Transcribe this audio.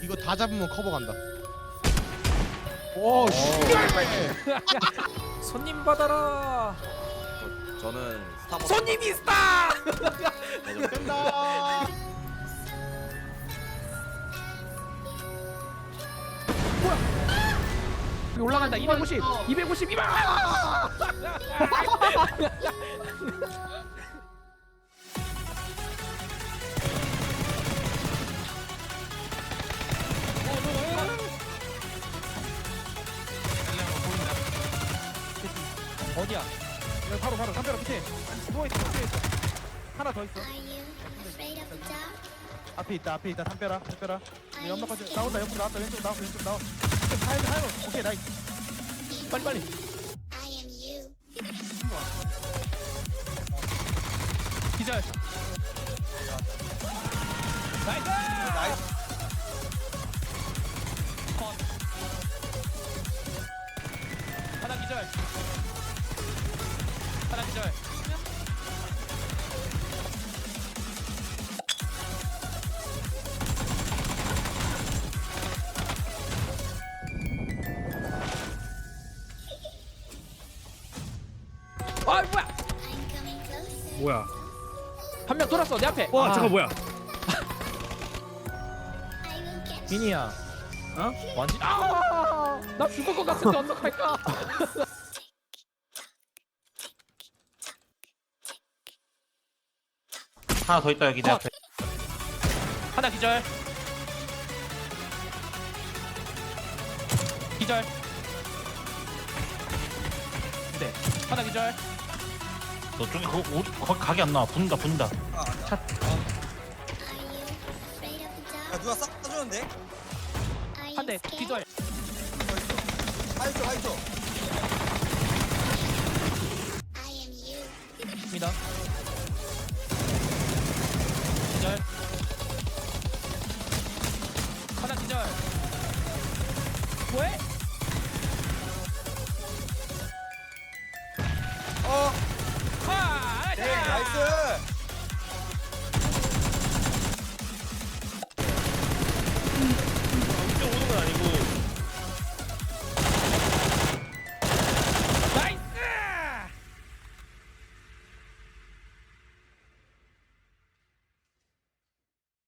이거 다 잡으면 커버 간다. 오 손님 받아라. 저는 스타벅스 손님이 스타. 된다. 여기 올라간다. 250. 250. 200. 어디야? 여기 바로 바로 담벼락 밑에 누워 있어 밑에 있어 하나 더 있어? 앞에 있다 앞에 있다 담벼락 담벼락 네, 연막까지 나온다 옆으로 나왔다 왼쪽 나와 왼쪽 나와 하얀 하얀 오케이 나이 빨리 빨리. 기절. 나이스. 나이스. 컷. 하나 기절. 하나 기절. 아 뭐야? 뭐야? 한 명 돌았어 내 앞에. 와 아, 잠깐 뭐야? 민이야. 어? 완전 아! 나 죽을 것 같은데 어떡할까? 하나 더 있다 여기 내 컷. 앞에 하나 기절. 기절. 네. 하나 기절. 너 쪽에 거, 우리, 거기 각이 안 나와 붙는다 붙는다 Are you afraid of the 야 dark? 누가 싹 따주는데? Are you 한 대 scared? 기절. 하이쇼 하이쇼 기절. 뭐해? 어. 아, 네, 나이스. 이쪽 오는 건 아니고